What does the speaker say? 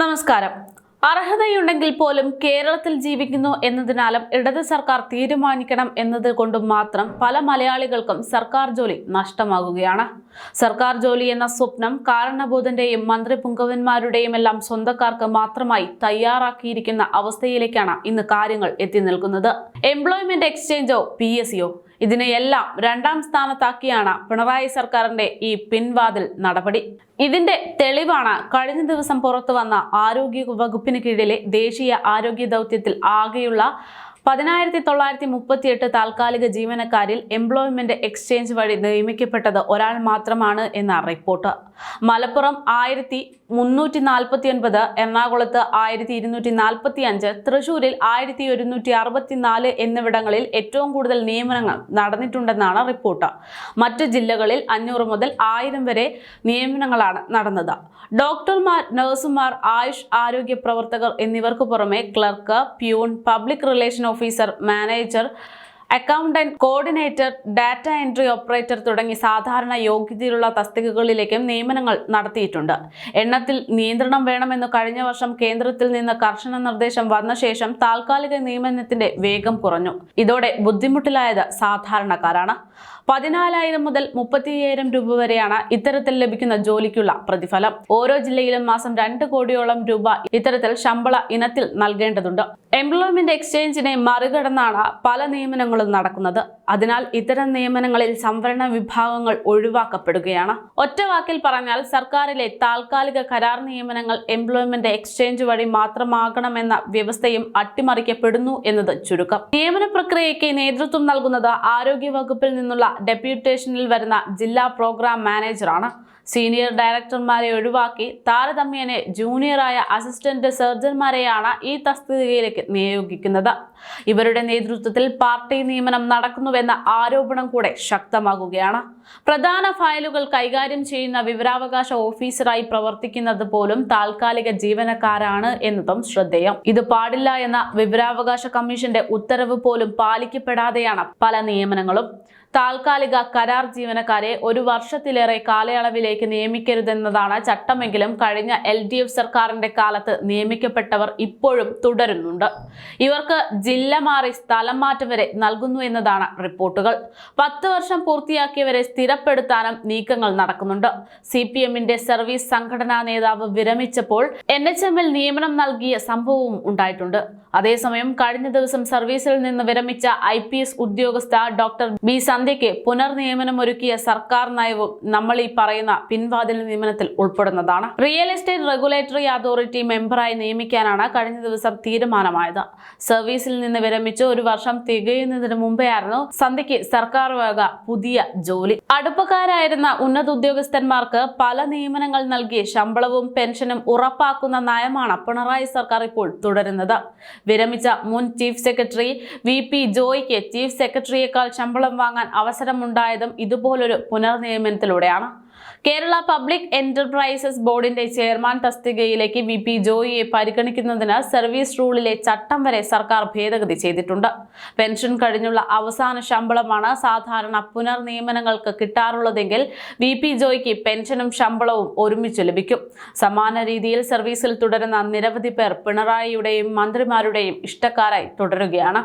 നമസ്കാരം. അർഹതയുണ്ടെങ്കിൽ പോലും കേരളത്തിൽ ജീവിക്കുന്നു എന്നതിനാലും ഇടത് സർക്കാർ തീരുമാനിക്കണം എന്നത് കൊണ്ടും മാത്രം പല മലയാളികൾക്കും സർക്കാർ ജോലി നഷ്ടമാകുകയാണ്. സർക്കാർ ജോലി എന്ന സ്വപ്നം കാരണബോധന്റെയും മന്ത്രി പുങ്കവന്മാരുടെയും എല്ലാം സ്വന്തക്കാർക്ക് മാത്രമായി തയ്യാറാക്കിയിരിക്കുന്ന അവസ്ഥയിലേക്കാണ് ഇന്ന് കാര്യങ്ങൾ എത്തി നിൽക്കുന്നത്. എംപ്ലോയ്മെന്റ് എക്സ്ചേഞ്ചോ പി എസ് സിയോ ഇതിനെയെല്ലാം രണ്ടാം സ്ഥാനത്താക്കിയാണ് പിണറായി സർക്കാരിന്റെ ഈ പിൻവാതിൽ നടപടി. ഇതിന്റെ തെളിവാണ് കഴിഞ്ഞ ദിവസം പുറത്തു വന്ന ആരോഗ്യ വകുപ്പിന് കീഴിലെ ദേശീയ ആരോഗ്യ ദൗത്യത്തിൽ ആകെയുള്ള പതിനായിരത്തി തൊള്ളായിരത്തി മുപ്പത്തിയെട്ട് താൽക്കാലിക ജീവനക്കാരിൽ എംപ്ലോയ്മെന്റ് എക്സ്ചേഞ്ച് വഴി നിയമിക്കപ്പെട്ടത് ഒരാൾ മാത്രമാണ് എന്ന റിപ്പോർട്ട്. മലപ്പുറം ആയിരത്തി മുന്നൂറ്റി നാൽപ്പത്തി ഒൻപത് എറണാകുളത്ത് ആയിരത്തി ഇരുന്നൂറ്റി നാൽപ്പത്തി അഞ്ച് തൃശൂരിൽ ആയിരത്തി ഒരുന്നൂറ്റി അറുപത്തി നാല് എന്നിവിടങ്ങളിൽ ഏറ്റവും കൂടുതൽ നിയമനങ്ങൾ നടന്നിട്ടുണ്ടെന്നാണ് റിപ്പോർട്ട്. മറ്റ് ജില്ലകളിൽ അഞ്ഞൂറ് മുതൽ ആയിരം വരെ നിയമനങ്ങളാണ് നടന്നത്. ഡോക്ടർമാർ നഴ്സുമാർ ആയുഷ് ആരോഗ്യ പ്രവർത്തകർ എന്നിവർക്ക് പുറമെ clerk peon public relation officer manager accountant coordinator data entry operator തുടങ്ങി സാധാരണ യോഗ്യതയിലുള്ള തസ്തികകളിലേക്കും നിയമനങ്ങൾ നടത്തിയിട്ടുണ്ട്. എണ്ണത്തിൽ നിയന്ത്രണം വേണമെന്ന് കഴിഞ്ഞ വർഷം കേന്ദ്രത്തിൽ നിന്ന് കർശന നിർദ്ദേശം വന്ന ശേഷം താൽക്കാലിക നിയമനത്തിന്റെ വേഗം കുറഞ്ഞു. ഇതോടെ ബുദ്ധിമുട്ടിലായത് സാധാരണക്കാരാണ്. പതിനാലായിരം മുതൽ മുപ്പത്തിയ്യായിരം രൂപ വരെയാണ് ഇത്തരത്തിൽ ലഭിക്കുന്ന ജോലിക്കുള്ള പ്രതിഫലം. ഓരോ ജില്ലയിലും മാസം രണ്ട് കോടിയോളം രൂപ ഇത്തരത്തിൽ ശമ്പള ഇനത്തിൽ നൽകേണ്ടതുണ്ട്. എംപ്ലോയ്മെന്റ് എക്സ്ചേഞ്ചിനെ മറികടന്നാണ് പല നിയമനങ്ങളും നടക്കുന്നത്. അതിനാൽ ഇത്തരം നിയമനങ്ങളിൽ സംവരണ വിഭാഗങ്ങൾ ഒഴിവാക്കപ്പെടുകയാണ്. ഒറ്റവാക്കിൽ പറഞ്ഞാൽ സർക്കാരിലെ താൽക്കാലിക കരാർ നിയമനങ്ങൾ എംപ്ലോയ്മെന്റ് എക്സ്ചേഞ്ച് വഴി മാത്രമാകണമെന്ന വ്യവസ്ഥയും അട്ടിമറിക്കപ്പെടുന്നു എന്നത് ചുരുക്കം. നിയമന പ്രക്രിയയ്ക്ക് നേതൃത്വം നൽകുന്നത് ആരോഗ്യ വകുപ്പിൽ നിന്നുള്ള ഡെപ്യൂട്ടേഷനിൽ വരുന്ന ജില്ലാ പ്രോഗ്രാം മാനേജറാണ്. സീനിയർ ഡയറക്ടർമാരെ ഒഴിവാക്കി താരതമ്യേനെ ജൂനിയറായ അസിസ്റ്റന്റ് സർജൻമാരെയാണ് ഈ തസ്തികയിലേക്ക് നിയോഗിക്കുന്നത്. ഇവരുടെ നേതൃത്വത്തിൽ പാർട്ടി നിയമനം നടക്കുന്നുവെന്ന ആരോപണം കൂടെ ശക്തമാകുകയാണ്. പ്രധാന ഫയലുകൾ കൈകാര്യം ചെയ്യുന്ന വിവരാവകാശ ഓഫീസറായി പ്രവർത്തിക്കുന്നത് പോലും താൽക്കാലിക ജീവനക്കാരാണ് എന്നതും ശ്രദ്ധേയം. ഇത് പാടില്ല എന്ന വിവരാവകാശ കമ്മീഷന്റെ ഉത്തരവ് പോലും പാലിക്കപ്പെടാതെയാണ് പല നിയമനങ്ങളും താൽക്കാലിക കരാർ ജീവനക്കാരെ ഒരു വർഷത്തിലേറെ കാലയളവിലേക്ക് നിയമിക്കരുതെന്നതാണ് ചട്ടമെങ്കിലും കഴിഞ്ഞ എൽ ഡി എഫ് സർക്കാരിന്റെ കാലത്ത് നിയമിക്കപ്പെട്ടവർ ഇപ്പോഴും തുടരുന്നുണ്ട്. ഇവർക്ക് ജില്ല മാറി സ്ഥലം മാറ്റം വരെ നൽകുന്നു എന്നതാണ് റിപ്പോർട്ടുകൾ. പത്ത് വർഷം പൂർത്തിയാക്കിയവരെ സ്ഥിരപ്പെടുത്താനും നീക്കങ്ങൾ നടക്കുന്നുണ്ട്. സി പി എമ്മിന്റെ സർവീസ് സംഘടനാ നേതാവ് വിരമിച്ചപ്പോൾ എൻ എച്ച് എമ്മിൽ നിയമനം നൽകിയ സംഭവവും ഉണ്ടായിട്ടുണ്ട്. അതേസമയം കഴിഞ്ഞ ദിവസം സർവീസിൽ നിന്ന് വിരമിച്ച ഐ ഉദ്യോഗസ്ഥ ഡോക്ടർ ബി സന്ധ്യയ്ക്ക് പുനർനിയമനം ഒരുക്കിയ സർക്കാർ നയവും നമ്മൾ ഈ പറയുന്ന പിൻവാതിൽ നിയമനത്തിൽ ഉൾപ്പെടുന്നതാണ്. റിയൽ എസ്റ്റേറ്റ് റെഗുലേറ്ററി അതോറിറ്റി മെമ്പറായി നിയമിക്കാനാണ് കഴിഞ്ഞ ദിവസം തീരുമാനമായത്. സർവീസിൽ നിന്ന് വിരമിച്ച് ഒരു വർഷം തികയുന്നതിന് മുമ്പെയായിരുന്നു സന്ധ്യയ്ക്ക് സർക്കാർ വക പുതിയ ജോലി. അടുപ്പക്കാരായിരുന്ന ഉന്നത ഉദ്യോഗസ്ഥന്മാർക്ക് പല നിയമനങ്ങൾ നൽകി ശമ്പളവും പെൻഷനും ഉറപ്പാക്കുന്ന നയമാണ് പിണറായി സർക്കാർ ഇപ്പോൾ തുടരുന്നത്. വിരമിച്ച മുൻ chief secretary V P chief സെക്രട്ടറിയേക്കാൾ ശമ്പളം വാങ്ങാൻ അവസരമുണ്ടായതും ഇതുപോലൊരു പുനർനിയമനത്തിലൂടെയാണ്. കേരള പബ്ലിക് എന്റർപ്രൈസസ് ബോർഡിന്റെ ചെയർമാൻ തസ്തികയിലേക്ക് വി പി ജോയിയെ പരിഗണിക്കുന്നതിന് സർവീസ് റൂളിലെ ചട്ടം വരെ സർക്കാർ ഭേദഗതി ചെയ്തിട്ടുണ്ട്. പെൻഷൻ കഴിഞ്ഞുള്ള അവസാന ശമ്പളമാണ് സാധാരണ പുനർനിയമനങ്ങൾക്ക് കിട്ടാറുള്ളതെങ്കിൽ വി പി ജോയിക്ക് പെൻഷനും ശമ്പളവും ഒരുമിച്ച് ലഭിക്കും. സമാന രീതിയിൽ സർവീസിൽ തുടരുന്ന നിരവധി പേർ പിണറായിയുടെയും മന്ത്രിമാരുടെയും ഇഷ്ടക്കാരായി തുടരുകയാണ്.